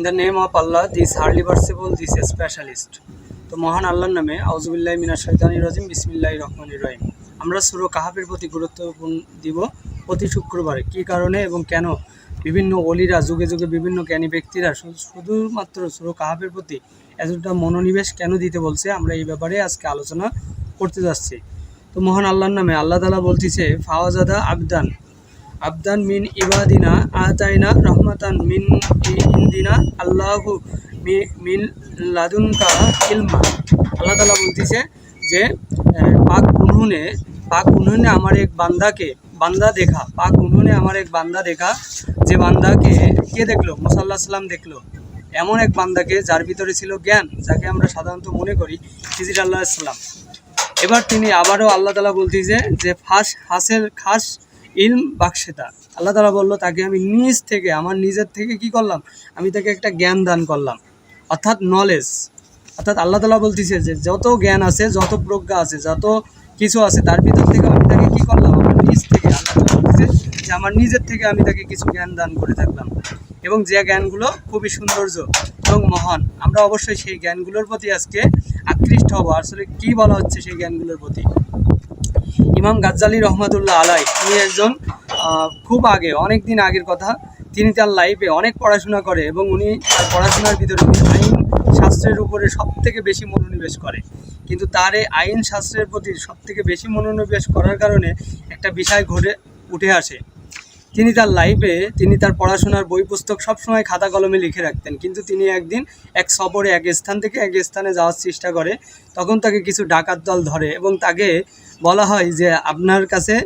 In the name of Allah this Harley ভার্সেবল this specialist তো মহান আল্লাহর নামে আউজুবিল্লাহ মিনা শৈতানি রাজিম বিসমিল্লাহ রহমান রহিম। আমরা সুরো কাহাবের প্রতি গুরুত্বপূর্ণ দিব প্রতি শুক্রবারে। কী কারণে এবং কেন? বিভিন্ন অলিরা যুগে যুগে বিভিন্ন জ্ঞানী ব্যক্তিরা শুধুমাত্র সুরো কাহাবের প্রতি এতটা মনোনিবেশ কেন দিতে বলছে? আমরা এই ব্যাপারে আজকে আলোচনা করতে যাচ্ছি। তো মহান আল্লাহর নামে আল্লাহ তালা বলতেছে, ফাওয়াজাদা আবদান। আবদান মিন ইবাদিনা, আতাইনা রহমাতান মিন ইন্দিনা, আল্লাহু মিন লাদুনকা ইলমা। আল্লাহ তালা বলতেছে যে পাক উনুনে পাক উনুনে আমার এক বান্দাকে বান্দা দেখা, পাক উনুনে আমার এক বান্দা দেখা, যে বান্দাকে কে দেখল? মুসাল্লাহ সাল্লাম দেখল। এমন এক বান্দাকে যার ভিতরে ছিল জ্ঞান, যাকে আমরা সাধারণত মনে করি খিজির আল্লাহ ইসলাম এবার তিনি আবারও আল্লাহ তালা বলতেছে যে, ফাঁস হাসের খাস ইলম বাক্সেতা আল্লাহ তালা বলল, তাকে আমি নিজ থেকে, আমার নিজের থেকে কি করলাম? আমি তাকে একটা জ্ঞান দান করলাম। অর্থাৎ নলেজ অর্থাৎ আল্লাহ তালা বলতেছে যে, যত জ্ঞান আছে, যত প্রজ্ঞা আছে, যত কিছু আছে, তার ভিতর থেকে আমি তাকে কি করলাম? আমার নিজ থেকে। আল্লাহ তালা বলতেছে যে, আমার নিজের থেকে আমি তাকে কিছু জ্ঞান দান করে থাকলাম। এবং যে জ্ঞানগুলো খুবই সৌন্দর্য এবং মহান, আমরা অবশ্যই সেই জ্ঞানগুলোর প্রতি আজকে আকৃষ্ট হব। আসলে কি বলা হচ্ছে সেই জ্ঞানগুলোর প্রতি? ইমাম গাজ্জালি রহমাতুল্লাহ আলাই, তিনি একজন খুব আগে অনেক দিন আগের কথা, তিনি তার লাইফে অনেক পড়াশোনা করে এবং উনি তার পড়াশোনার ভিতরে আইন শাস্ত্রের উপরে সব থেকে বেশি মনোনিবেশ করে। কিন্তু তার এই আইন শাস্ত্রের প্রতি সব থেকে বেশি মনোনিবেশ করার কারণে একটা বিষয় ঘটে, উঠে আসে। তিনি তার লাইফে তিনি তার পড়াশোনার বই, পুস্তক সবসময় খাতা কলমে লিখে রাখতেন। কিন্তু তিনি একদিন এক সফরে এক স্থান থেকে এক স্থানে যাওয়ার চেষ্টা করে, তখন তাকে কিছু ডাকাত দল ধরে এবং তাকে বলা হয় যে আপনার কাছে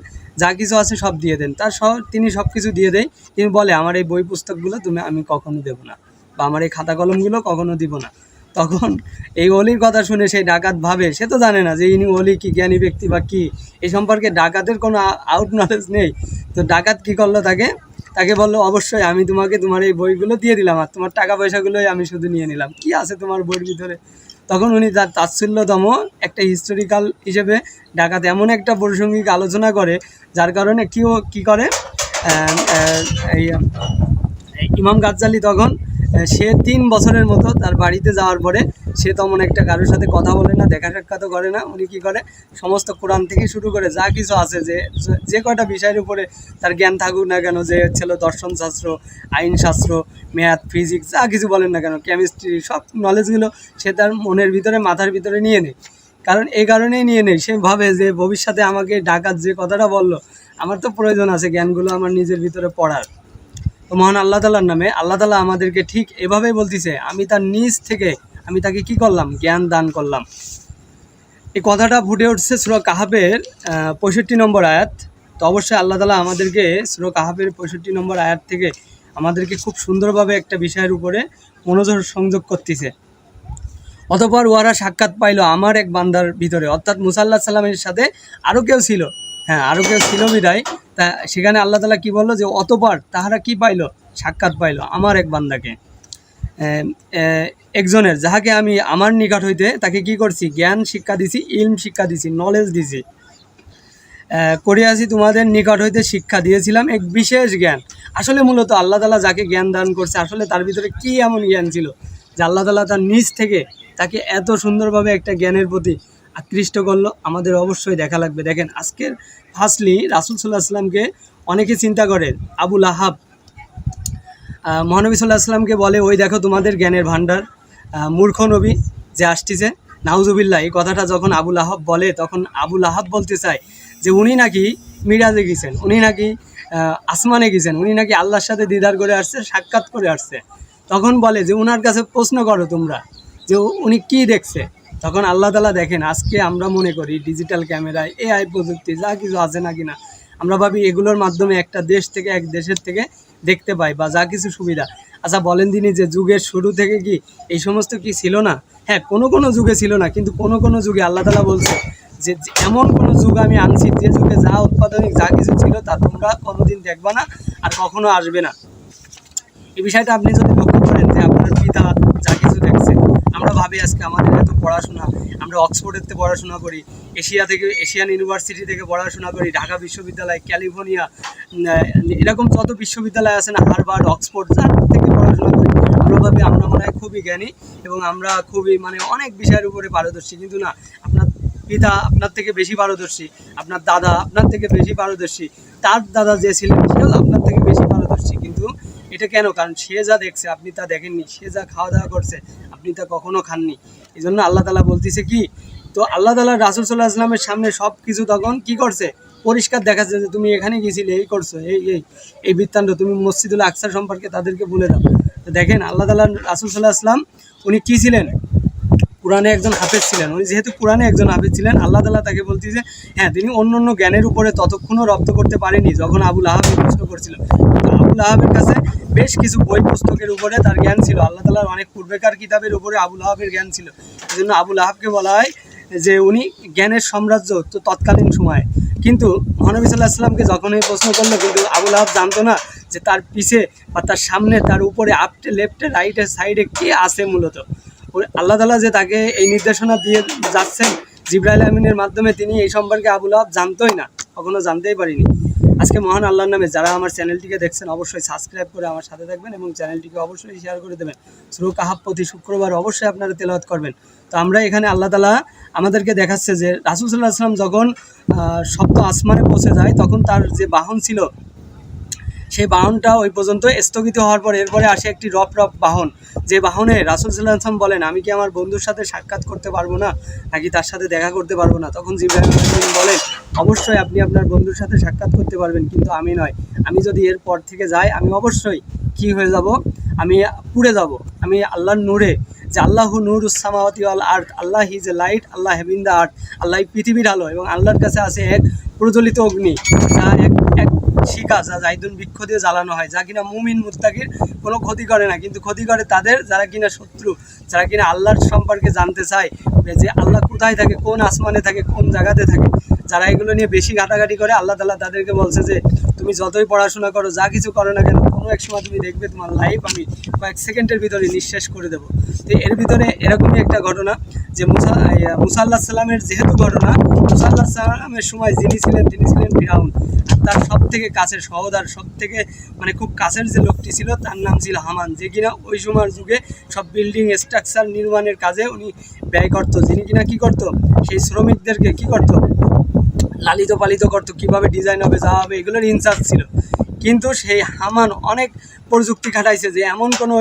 যা কিছু আছে সব দিয়ে দেন। তার সব তিনি সব কিছু দিয়ে দেয়। তিনি বলে, আমার এই বই পুস্তকগুলো তুমি, আমি কখনো দেবো না বা আমার এই খাতা কলমগুলো কখনো দিব না। তখন এই অলির কথা শুনে সেই ডাকাত ভাবে। সে তো জানে না যে ইনি অলি কি জ্ঞানী ব্যক্তি বা কি। এই সম্পর্কে ডাকাতের কোনো আউট নলেজ নেই। তো ডাকাত কি করল তাকে? তাকে বলল, অবশ্যই আমি তোমাকে তোমার এই বইগুলো দিয়ে দিলাম আর তোমার টাকা পয়সাগুলোই আমি শুধু নিয়ে নিলাম। কি আছে তোমার বইয়ের ভিতরে? তখন উনি তার তাচ্ছিল্যতম একটা হিস্টোরিক্যাল হিসেবে ডাকাত এমন একটা প্রসঙ্গিক আলোচনা করে, যার কারণে কি ও, কী করে? এই ইমাম গাজ্জালি তখন সে তিন বছরের মতো তার বাড়িতে যাওয়ার পরে সে তেমন একটা কারোর সাথে কথা বলে না, দেখা সাক্ষাৎও করে না। উনি কি করে? সমস্ত কোরআন থেকে শুরু করে যা কিছু আছে যে, যে- কয়টা বিষয়ের উপরে তার জ্ঞান থাকুক না কেন, যে ছিল দর্শনশাস্ত্র আইনশাস্ত্র ম্যাথ, ফিজিক্স, যা কিছু বলেন না কেন, কেমিস্ট্রি, সব নলেজগুলো সে তার মনের ভিতরে, মাথার ভিতরে নিয়ে নেয়। কারণ এই কারণেই নিয়ে নেই সে ভাবে যে ভবিষ্যতে আমাকে ডাকাত যে কথাটা বলল, আমার তো প্রয়োজন আছে জ্ঞানগুলো আমার নিজের ভিতরে পড়ার। তো মহান আল্লাহ তালার নামে, আল্লাহ তালা আমাদেরকে ঠিক এভাবেই বলতিছে, আমি তার নিজ থেকে আমি তাকে কি করলাম? জ্ঞান দান করলাম। এই কথাটা ফুটে উঠছে সুরা কাহাবের পঁয়ষট্টি নম্বর আয়াত। তো অবশ্যই আল্লাহ তালা আমাদেরকে সুরা কাহাবের পঁয়ষট্টি নম্বর আয়াত থেকে আমাদেরকে খুব সুন্দরভাবে একটা বিষয়ের উপরে মনোযোগ সংযোগ করতেছে। অতপর ওরা সাক্ষাৎ পাইলো আমার এক বান্দার ভিতরে। অর্থাৎ মুসাল্লাহ সাল্লামের সাথে আরও কেউ ছিল। হ্যাঁ আরও কেউ ছিল বিদায় তা সেখানে আল্লাহ তালা কি বলল যে, অতপর তাহারা কি পাইলো? সাক্ষাৎ পাইলো আমার এক বান্দাকে। একজনের যাহাকে আমি আমার নিকট হইতে তাকে কি করছি? জ্ঞান শিক্ষা দিছি ইলম শিক্ষা দিছি নলেজ দিছি। করিয়াছি তোমাদের নিকট হইতে শিক্ষা দিয়েছিলাম এক বিশেষ জ্ঞান। আসলে মূলত আল্লাহ তালা যাকে জ্ঞান দান করছে আসলে তার ভিতরে কি এমন জ্ঞান ছিল? যে আল্লাহ তালা তার নিজ থেকে তাকে এত সুন্দরভাবে একটা জ্ঞানের প্রতি আকৃষ্ট করল আমাদের অবশ্যই দেখা লাগবে। দেখেন আজকের ফার্স্টলি রাসুল সাল্লাহ আসলামকে অনেকে চিন্তা করে আবুল আহাব আহ, মহানবী সাল্লাহ আসলামকে বলে, ওই দেখো তোমাদের জ্ঞানের ভাণ্ডার মূর্খ নবী যে আসতেছে। নাউজুবিল্লাহ, এই কথাটা যখন আবুল আহাব বলে, তখন আবুল আহাব বলতে চায় যে, উনি নাকি মিরাজে গেছেন, উনি নাকি আসমানে গেছেন, উনি নাকি আল্লাহর সাথে দিদার করে আসছে, সাক্ষাৎ করে আসছে। তখন বলে যে, উনার কাছে প্রশ্ন করো তোমরা যে, উনি কি দেখছে? তখন আল্লাহ তালা দেখেন, আজকে আমরা মনে করি ডিজিটাল ক্যামেরায় এআই প্রযুক্তি, যা কিছু আছে না, আমরা ভাবি এগুলোর মাধ্যমে একটা দেশ থেকে এক দেশের থেকে দেখতে পাই বা যা কিছু সুবিধা। আচ্ছা বলেন তিনি যে যুগের শুরু থেকে কি এই সমস্ত কি ছিল না? হ্যাঁ কোনো কোনো যুগে ছিল না, কিন্তু কোনো কোনো যুগে আল্লাহ তালা বলছে যে এমন কোনো যুগ আমি আনছি, যে যুগে যা উৎপাদনিক যা কিছু ছিল তা তোমরা কোনোদিন দেখবা না আর কখনো আসবে না। এই বিষয়টা আপনি যদি লক্ষ্য করেন যে আপনার পিতা যা কিছু দেখছে, আমরা ভাবি আজকে আমাদের এত পড়াশোনা, আমরা অক্সফোর্ডের পড়াশোনা করি এশিয়া থেকে, এশিয়ান ইউনিভার্সিটি থেকে পড়াশোনা করি, ঢাকা বিশ্ববিদ্যালয়, ক্যালিফোর্নিয়া এরকম যত বিশ্ববিদ্যালয় আছে না, হারভার্ড, অক্সফোর্ড, যার থেকে পড়াশোনা করি। আমরা ভাবি খুবই জ্ঞানী এবং আমরা খুবই মানে অনেক বিষয়ের উপরে পারদর্শী। কিন্তু না, আপনার পিতা আপনার থেকে বেশি পারদর্শী, আপনার দাদা আপনার থেকে বেশি পারদর্শী, তার দাদা যে ছিলেন সেও আপনার থেকে বেশি পারদর্শী। কিন্তু এটা কেন? কারণ সে যা দেখছে, আপনি তা দেখেননি, সে যা খাওয়া দাওয়া করছে, আপনি তা কখনো খাননি। এই জন্য আল্লাহ তালা বলতেছে কি তো আল্লাহ তালা রাসুল সাল্লাহ আসলামের সামনে সব কিছু তখন কি করছে? পরিষ্কার দেখাচ্ছে যে তুমি এখানে গেছিলে এই করছ, এই এই। এই বৃত্তান্ত তুমি মসজিদুল আকসার সম্পর্কে তাদেরকে বলে দাও। তো দেখেন আল্লাহ তালা রাসুল সাল্লাহ আসলাম উনি কী ছিলেন? কোরআনে একজন হাফেজ ছিলেন। উনি যেহেতু কোরআনে একজন হাফেজ ছিলেন, আল্লাহ তালা তাকে বলছি যে হ্যাঁ তিনি অন্য অন্য জ্ঞানের উপরে ততক্ষণও রপ্ত করতে পারেনি, যখন আবুল আহাব প্রশ্ন করছিল। কিন্তু আবুল আহাবের কাছে বেশ কিছু বই পুস্তকের উপরে তার জ্ঞান ছিল। আল্লাহ তালার অনেক পূর্বেকার কিতাবের উপরে আবুল আহাবের জ্ঞান ছিল। এই জন্য আবুল আহাবকে বলা হয় যে উনি জ্ঞানের সাম্রাজ্য তো তৎকালীন সময়ে। কিন্তু মহানবী সাল্লাহ আসলামকে যখন এই প্রশ্ন করল, কিন্তু আবুল আহাব জানতো না যে তার পিছে বা তার সামনে, তার উপরে আপটে লেফটে রাইটে সাইডে কে আছে মূলত। আল্লাহ তালা যে তাকে এই নির্দেশনা দিয়ে যাচ্ছেন জিব্রাইল আমিনের মাধ্যমে, তিনি এই সম্পর্কে আবুল আহাব জানতোই না, কখনো জানতেই পারিনি। আজকে মহান আল্লাহর নামে যারা আমার চ্যানেলটিকে দেখছেন, অবশ্যই সাবস্ক্রাইব করে আমার সাথে থাকবেন এবং চ্যানেলটিকে অবশ্যই শেয়ার করে দেবেন। শুরু কাহাব প্রতি শুক্রবার অবশ্যই আপনারা তেলাওয়াত করবেন। তো আমরা এখানে আল্লাহ তালা আমাদেরকে দেখাচ্ছে যে রাসুল সাল্লাহ আসলাম যখন সপ্ত আসমানে পৌঁছে যায়, তখন তার যে বাহন ছিল সেই বাহনটা ওই পর্যন্ত স্থগিত হওয়ার পর এরপরে আসে একটি রপ রপ বাহন। যে বাহনে রাসুল সাল্লাহ আসলাম বলেন, আমি কি আমার বন্ধুর সাথে সাক্ষাৎ করতে পারব না? নাকি তার সাথে দেখা করতে পারব না? তখন জিব্রাহিম বলেন, অবশ্যই আপনি আপনার বন্ধুর সাথে সাক্ষাৎ করতে পারবেন, কিন্তু আমি নয়। আমি যদি এর পর থেকে যাই, আমি অবশ্যই কি হয়ে যাব? আমি পুড়ে যাব। আমি আল্লাহর নূরে, যে আল্লাহ নূর উসামাওয়াতি আল earth Allah is a light, Allah having the earth Allah পৃথিবীর আলো এবং আল্লাহর কাছে আছে এক প্রজ্বলিত অগ্নি, যা এক শিকা যা জাইদুন বৃক্ষ দিয়ে জ্বালানো হয়, যা কিনা মুমিন মুত্তাকির কোনো ক্ষতি করে না। কিন্তু ক্ষতি করে তাদের যারা কিনা শত্রু, যারা কিনা আল্লাহর সম্পর্কে জানতে চায় যে আল্লাহ কোথায় থাকে, কোন আসমানে থাকে, কোন জায়গাতে থাকে। যারা এগুলো নিয়ে বেশি ঘাটাঘাটি করে, আল্লাহ তালা তাদেরকে বলছে যে, তুমি যতই পড়াশোনা করো, যা কিছু করো না কেন, কোনো এক সময় তুমি দেখবে তোমার লাইফ আমি কয়েক সেকেন্ডের ভিতরে নিঃশ্বাস করে দেবো। তো এর ভিতরে এরকমই একটা ঘটনা যে মুসা মুসা আল্লাহ সাল্লামের যেহেতু ঘটনা মুসা আল্লাহ সাল্লামের সময় যিনি ছিলেন, তিনি ছিলেন ফিরাউন। আর তার সব থেকে কাছের সহদার সব থেকে মানে খুব কাছের যে লোকটি ছিল, তার নাম ছিল হামান, যে কিনা ওই সময়ের যুগে সব বিল্ডিং স্ট্রাকচার নির্মাণের কাজে উনি ব্যয় করতো। যিনি কিনা কি করতো? সেই শ্রমিকদেরকে কি করতো? লালিত পালিত করতো, কীভাবে ডিজাইন হবে, যা হবে, এগুলোর ইনচার্জ ছিল। কিন্তু সেই হামান অনেক প্রযুক্তি খাটাইছে যে, এমন কোনো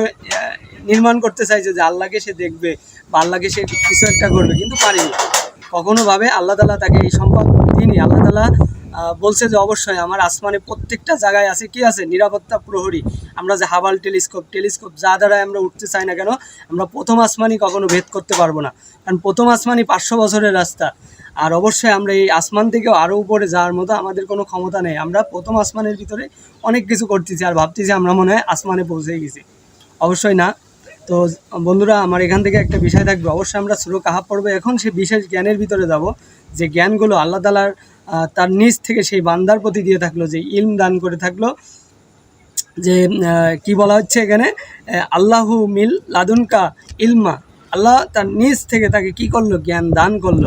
নির্মাণ করতে চাইছে যে, আল্লাহকে সে দেখবে বা আল্লাহকে সে কিছু একটা করবে, কিন্তু পারেনি। কখনোভাবে আল্লাহ তালা তাকে এই সম্পদ দিনই আল্লাহ তালা বলছে যে, অবশ্যই আমার আসমানে প্রত্যেকটা জায়গায় আছে, কি আছে? নিরাপত্তা প্রহরী। আমরা যে হাবাল টেলিস্কোপ টেলিস্কোপ যা দ্বারা আমরা উঠতে চাই না কেন, আমরা প্রথম আসমানই কখনো ভেদ করতে পারব না। কারণ প্রথম আসমানই পাঁচশো বছরের রাস্তা। আর অবশ্যই আমরা এই আসমান থেকেও আরও উপরে যাওয়ার মতো আমাদের কোনো ক্ষমতা নেই। আমরা প্রথম আসমানের ভিতরে অনেক কিছু করতেছি আর ভাবতেছি আমরা মনে হয় আসমানে পৌঁছে গেছি। অবশ্যই না। তো বন্ধুরা, আমার এখান থেকে একটা বিষয় থাকবে। অবশ্যই আমরা সুরো কাহাব পড়ব। এখন সেই বিশেষ জ্ঞানের ভিতরে যাব যে জ্ঞানগুলো আল্লাহ তালার তার নিজ থেকে সেই বান্দার প্রতি দিয়ে থাকল, যে ইলম দান করে থাকল। যে কি বলা হচ্ছে এখানে? আল্লাহু মিল লাদুনকা ইলমা। আল্লাহ তার নিজ থেকে তাকে কি করল? জ্ঞান দান করল।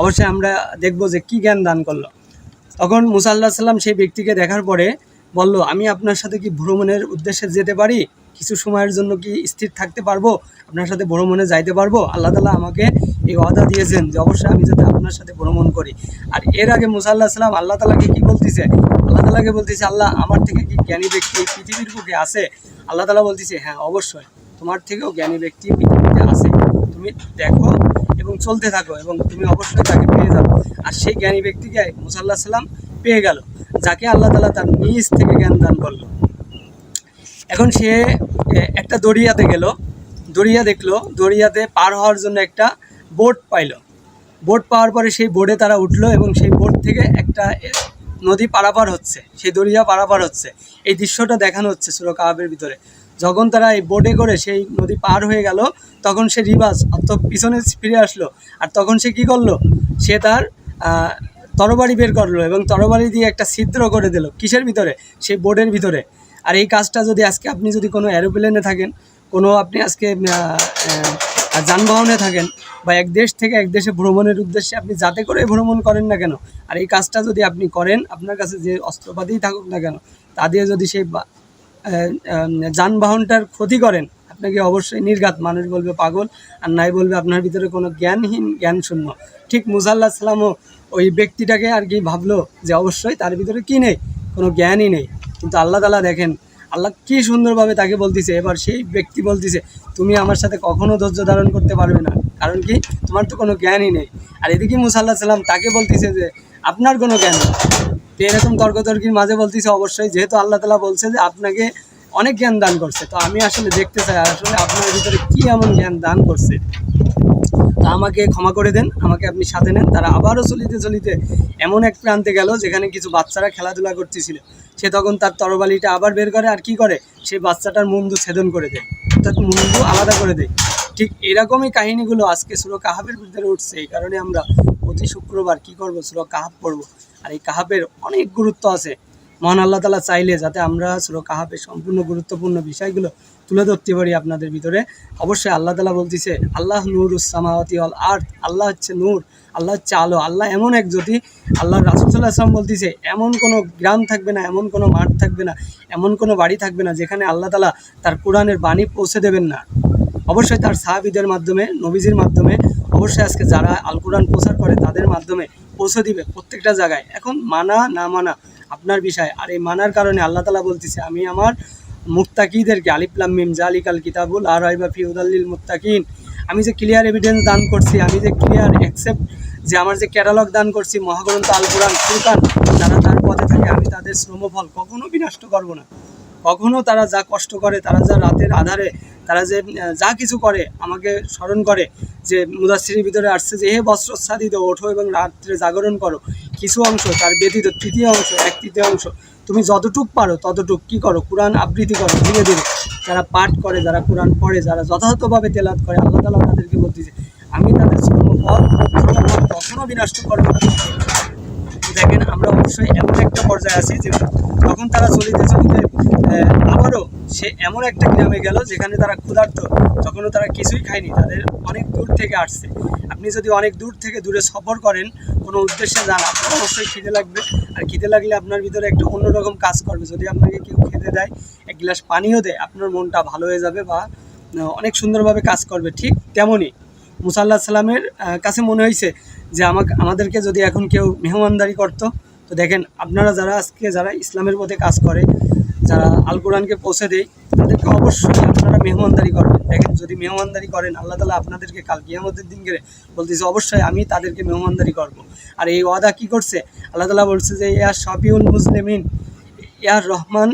অবশ্যই আমরা দেখব যে কি জ্ঞান দান করল। তখন মুসা আল্লাহ সাল্লাম সেই ব্যক্তিকে দেখার পরে বলল, আমি আপনার সাথে কি ভ্রমণের উদ্দেশ্যে যেতে পারি? কিছু সময়ের জন্য কি স্থির থাকতে পারব? আপনার সাথে ভ্রমণে যাইতে পারব? আল্লাহ তালা আমাকে এই ওয়াদা দিয়েছেন যে, অবশ্যই আমি যাতে আপনার সাথে ভ্রমণ করি। আর এর আগে মুসা আল্লাহ সাল্লাম আল্লাহ তালাকে কি বলতেছে? আল্লাহ তালাকে বলতেছে, আল্লাহ, আমার থেকে কি জ্ঞানী ব্যক্তি এই পৃথিবীর বুকে আছে? আল্লাহ তালা বলতেছে হ্যাঁ অবশ্যই। তোমার থেকেও জ্ঞানী ব্যক্তি পৃথিবীতে আছে। তুমি দেখো এবং চলতে থাকো এবং তুমি অবশ্যই তাকে পেয়ে যাবে। আর সেই জ্ঞানী ব্যক্তিকে মুসাল্লাহ সাল্লাম পেয়ে গেল, যাকে আল্লাহ তালা তার নিজ থেকে জ্ঞান দান করল। এখন সে একটা দরিয়াতে গেল, দরিয়া দেখল, দরিয়াতে পার হওয়ার জন্য একটা বোট পাইলো। বোট পাওয়ার পরে সেই বোটে তারা উঠল এবং সেই বোট থেকে একটা নদী পারাপার হচ্ছে, সেই দরিয়া পারাপার হচ্ছে। এই দৃশ্যটা দেখানো হচ্ছে সুরকা আবের ভিতরে। যখন তারা এই বোটে করে সেই নদী পার হয়ে গেল, তখন সে রিভার্স অর্থাৎ পিছনে ফিরে আসলো। আর তখন সে কি করল? সে তার তরবারি বের করল এবং তরবারি দিয়ে একটা ছিদ্র করে দিল। কিসের ভিতরে? সেই বোর্ডের ভিতরে। আর এই কাজটা যদি আজকে আপনি যদি কোনো অ্যারোপ্লেনে থাকেন, কোনো আপনি আজকে যানবাহনে থাকেন বা এক দেশ থেকে এক দেশে ভ্রমণের উদ্দেশ্যে আপনি যাতে করে ভ্রমণ করেন না কেন, আর এই কাজটা যদি আপনি করেন, আপনার কাছে যে অস্ত্রপাতিই থাকুক না কেন, তা দিয়ে যদি সেই যানবাহনটার ক্ষতি করেন, আপনাকে অবশ্যই নির্ঘাত। মানুষ বলবে পাগল, আর নাই বলবে আপনার ভিতরে কোনো জ্ঞানহীন জ্ঞান শূন্য ঠিক মুসাল্লাহ সাল্লামও ওই ব্যক্তিটাকে আর কি ভাবলো যে অবশ্যই তার ভিতরে কি নেই, কোনো জ্ঞানই নেই। কিন্তু আল্লাহ তালা দেখেন, আল্লাহ কি সুন্দরভাবে তাকে বলতেছে, এবার সেই ব্যক্তি বলতেছে, তুমি আমার সাথে কখনো ধৈর্য ধারণ করতে পারবে না, কারণ কি তোমার তো কোনো জ্ঞানই নেই। আর এদিকে মুসাল্লাহ সাল্লাম তাকে বলতেছে যে আপনার কোনো জ্ঞান নেই। তো এরকম তর্কতর্কির মাঝে বলতেছে অবশ্যই, যেহেতু আল্লাহ তালা বলছে যে আপনাকে অনেক জ্ঞান দান করছে। তো আমি আসলে দেখতে চাই, আসলে আপনার ভিতরে কি এমন জ্ঞান দান করছে? তা আমাকে ক্ষমা করে দেন, আমাকে আপনি সাথে নেন। তারা আবারও চলিতে চলিতে এমন এক প্রান্তে গেল, যেখানে কিছু বাচ্চারা খেলাধুলা করতেছিল। সে তখন তার তরবালিটা আবার বের করে আর কি করে? সেই বাচ্চাটার মুন্ডু ছেদন করে দেয়। অর্থাৎ মুন্ডু আলাদা করে দেয়। ঠিক এরকমই কাহিনীগুলো আজকে সুরো কাহাবের ভিতরে উঠছে, এই কারণে আমরা প্রতি শুক্রবার কি করব সুরো কাহাব পড়ব। আর এই কাহাবের অনেক গুরুত্ব আছে। মহান আল্লাহ তালা চাইলে যাতে আমরা সুরো কাহাবের সম্পূর্ণ গুরুত্বপূর্ণ বিষয়গুলো তুলে ধরতে পারি আপনাদের ভিতরে। অবশ্যই আল্লাহ তালা বলতেছে, আল্লাহ নূর উসামাওয়াতি অল আর্থ আল্লাহ হচ্ছে নূর, আল্লাহ হচ্ছে আলো। আল্লাহ এমন এক জ্যোতি আল্লাহ রাসুলসাল্লাহ আসলাম বলতেছে, এমন কোনো গ্রাম থাকবে না, এমন কোনো মাঠ থাকবে না, এমন কোনো বাড়ি থাকবে না, যেখানে আল্লাহ তালা তার কোরআনের বাণী পৌঁছে দেবেন না। অবশ্যই তার সাহাবিদের মাধ্যমে, নবীজির মাধ্যমে, অবশ্যই আজকে যারা আল কোরআন প্রচার করে তাদের মাধ্যমে পৌঁছে দিবে প্রত্যেকটা জায়গায়। এখন মানা, না মানা, আপনার বিষয়। আর এই মানার কারণে আল্লাহ তালা বলতেছে, আমি আমার মুক্তাকিদেরকে আলিফলাম মিম, জালিকাল কিতাবুল আর রাইবা ফি উদাল্লিল মুত্তাকিন, আমি যে ক্লিয়ার এভিডেন্স দান করছি, আমি যে ক্লিয়ার অ্যাকসেপ্ট যে আমার যে ক্যাটালগ দান করছি, মহাগ্রন্থ আল কোরআন যারা তার পথে থাকে, আমি তাদের শ্রমফল কখনো বিনষ্ট করব না। কখনো তারা যা কষ্ট করে, তারা যা রাতের আধারে, তারা যে যা কিছু করে, আমাকে স্মরণ করে যে মুদাশ্রীর ভিতরে আসছে যে, হে বস্ত্রচ্ছাদিত, ওঠো এবং রাত্রে জাগরণ করো। কিছু অংশ তার ব্যতীত তৃতীয় অংশ, এক তৃতীয় অংশ, তুমি যতটুক পারো, ততটুক কি করো? কোরআন আবৃত্তি করো, ধীরে ধীরে। যারা পাঠ করে, যারা কোরআন পড়ে, যারা যথাযথভাবে তেলাত করে, আল্লাহ তালা তাদেরকে বলতেছে, আমি তাদের শ্রমফল কখনো বিনষ্ট করব দেখেন, আমরা অবশ্যই এমন একটা পর্যায়ে আছি যে তখন তারা চলিতে চলিতে আবারও সে এমন একটা গ্রামে গেল যেখানে তারা ক্ষুধার্ত। তখনও তারা কিছুই খায়নি, তাদের অনেক দূর থেকে আসছে। আপনি যদি অনেক দূর থেকে দূরে সফর করেন, কোনো উদ্দেশ্যে যান, আপনার অবশ্যই খিদে লাগবে। আর খিদে লাগলে আপনার ভিতরে একটা অন্যরকম কাজ করবে। যদি আপনাকে কেউ খেতে দেয়, এক গ্লাস পানিও দেয়, আপনার মনটা ভালো হয়ে যাবে বা অনেক সুন্দরভাবে কাজ করবে। ঠিক তেমনই মুসাল্লাহ সাল্লামের কাছে মনে হয়েছে যে আমাকে আমাদেরকে যদি এখন কেউ মেহমানদারি করতো, তো দেখেন আপনারা যারা আজকে যারা ইসলামের পথে কাজ করে যারা আল কোরআনকে পৌঁছে দেয়, তাদেরকে অবশ্যই আপনারা মেহমানদারি করবেন। দেখেন, যদি মেহমানদারি করেন, আল্লাহ তালা আপনাদেরকে কাল কিয়ামতের দিন গেলে বলতেছে, অবশ্যই আমি তাদেরকে মেহমানদারি করব। আর এই ওয়াদা কি করছে? আল্লাহ তালা বলছে যে, ইয়া শফিউল মুসলিমিন ইয়ার রহমান।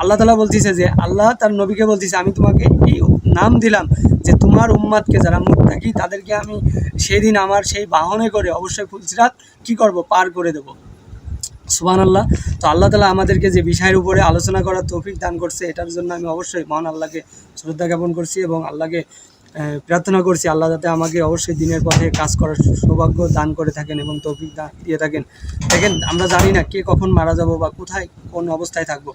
আল্লাহ তালা বলতেছে যে, আল্লাহ তার নবীকে বলতেছে, আমি তোমাকে এই নাম দিলাম যে, তোমার উম্মাদকে যারা মুখ থাকি তাদেরকে আমি সেদিন আমার সেই বাহনে করে অবশ্যই ফুলসিরাত কি করব? পার করে দেব। সুবান আল্লাহ তো আল্লাহ তালা আমাদেরকে যে বিষয়ের উপরে আলোচনা করার তৌফিক দান করছে, এটার জন্য আমি অবশ্যই মহান আল্লাহকে শ্রদ্ধা জ্ঞাপন করছি এবং আল্লাহকে প্রার্থনা করছি আল্লাহ যাতে আমাকে অবশ্যই দিনের পথে কাজ করার সৌভাগ্য দান করে থাকেন এবং তৌফিক দিয়ে থাকেন। দেখেন, আমরা জানি না কে কখন মারা যাব বা কোথায় কোন অবস্থায় থাকব।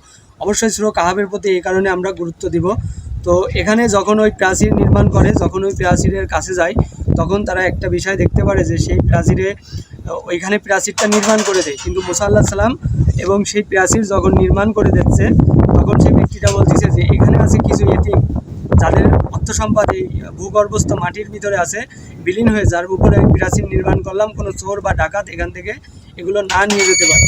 অবশ্যই সুরো কাহাবের প্রতি এই কারণে আমরা গুরুত্ব দিব। তো এখানে যখন ওই প্রাচীর নির্মাণ করে, যখন ওই প্রাচীরের কাছে যায়, তখন তারা একটা বিষয় দেখতে পারে যে সেই প্রাচীরে ওইখানে প্রাচীরটা নির্মাণ করে দেয়। কিন্তু মুসা আল্লাহ সাল্লাম এবং সেই প্রাচীর যখন নির্মাণ করে দিচ্ছে, তখন সেই ব্যক্তিটা বলতেছে যে, এখানে আছে কিছু এতিম, যাদের অর্থ সম্পদ এই ভূগর্ভস্থ মাটির ভিতরে আছে, বিলীন হয়ে যার উপরে আমি প্রাচীর নির্মাণ করলাম, কোনো চোর বা ডাকাত এখান থেকে এগুলো না নিয়ে যেতে পারে।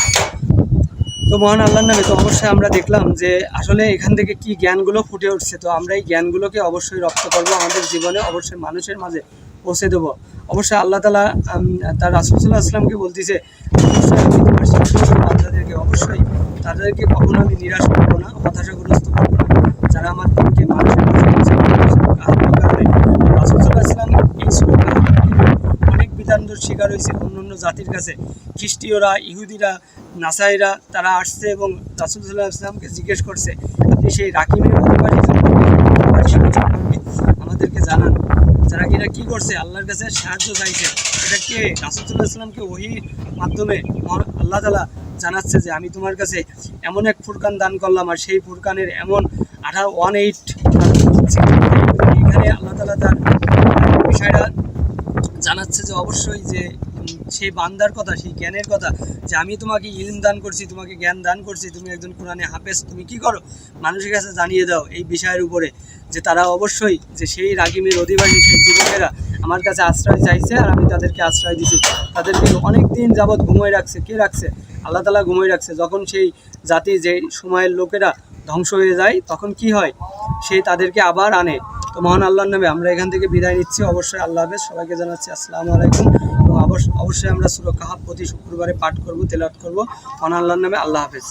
তো মহান আল্লাহর নামে তো অবশ্যই আমরা দেখলাম যে, আসলে এখান থেকে কি জ্ঞানগুলো ফুটে উঠছে। তো আমরা এই জ্ঞানগুলোকে অবশ্যই রপ্ত করব আমাদের জীবনে, অবশ্যই মানুষের মাঝে। পৌঁছে দেবো। অবশ্যই আল্লাহ তালা তার রাসুলসাল্লাহ আসলামকে বলতেছে বাচ্চাদেরকে অবশ্যই তাদেরকে কখনো আমি নিরাশ করব না, হতাশাগ্রস্ত করব না। যারা আমার দিনকে অনেক শিকার হয়েছে অন্য অন্য জাতির কাছে। খ্রিস্টীয়রা, ইহুদিরা, নাসাইরা, তারা আসছে এবং রাসুলসাল্লাহ ইসলামকে জিজ্ঞেস করছে, আপনি সেই রাকিমের আমাদেরকে জানান। যারা কিনা কি করছে? আল্লাহর কাছে সাহায্য চাইছে। এটা কে? রাসুদুল্লাহামকে ইসলামকে মাধ্যমে আল্লাহ তালা জানাচ্ছে যে, আমি তোমার কাছে এমন এক ফুরকান দান করলাম আর সেই ফুরকানের এমন আঠারো ওয়ান এইট এখানে আল্লাহ তালা তার বিষয়টা জানাচ্ছে যে, অবশ্যই যে সেই বান্দার কথা, সেই জ্ঞানের কথা যে আমি তোমাকে ইলম দান করছি, তোমাকে জ্ঞান দান করছি, তুমি একজন কোরআনে হাফেজ, তুমি কি করো? মানুষের কাছে জানিয়ে দাও এই বিষয়ের উপরে যে তারা অবশ্যই যে সেই রাগিমের অধিবাসী, সেই যুবকেরা আমার কাছে আশ্রয় চাইছে আর আমি তাদেরকে আশ্রয় দিছি। তাদেরকে অনেক দিন যাবৎ ঘুমিয়ে রাখছে। কে রাখছে? আল্লাহ তালা ঘুমিয়ে রাখছে। যখন সেই জাতি, যে সময়ের লোকেরা ধ্বংস হয়ে যায়, তখন কি হয়? সে তাদেরকে আবার আনে। তো মহান আল্লাহর নামে আমরা এখান থেকে বিদায় নিচ্ছি। অবশ্যই আল্লাহ হাফেজ। সবাইকে জানাচ্ছি আসসালামু আলাইকুম। অবশ্যই আমরা সুরক্ষা প্রতি শুক্রবারে পাঠ করব তেলাট করব। মহান আল্লাহর নামে আল্লাহ হাফেজ।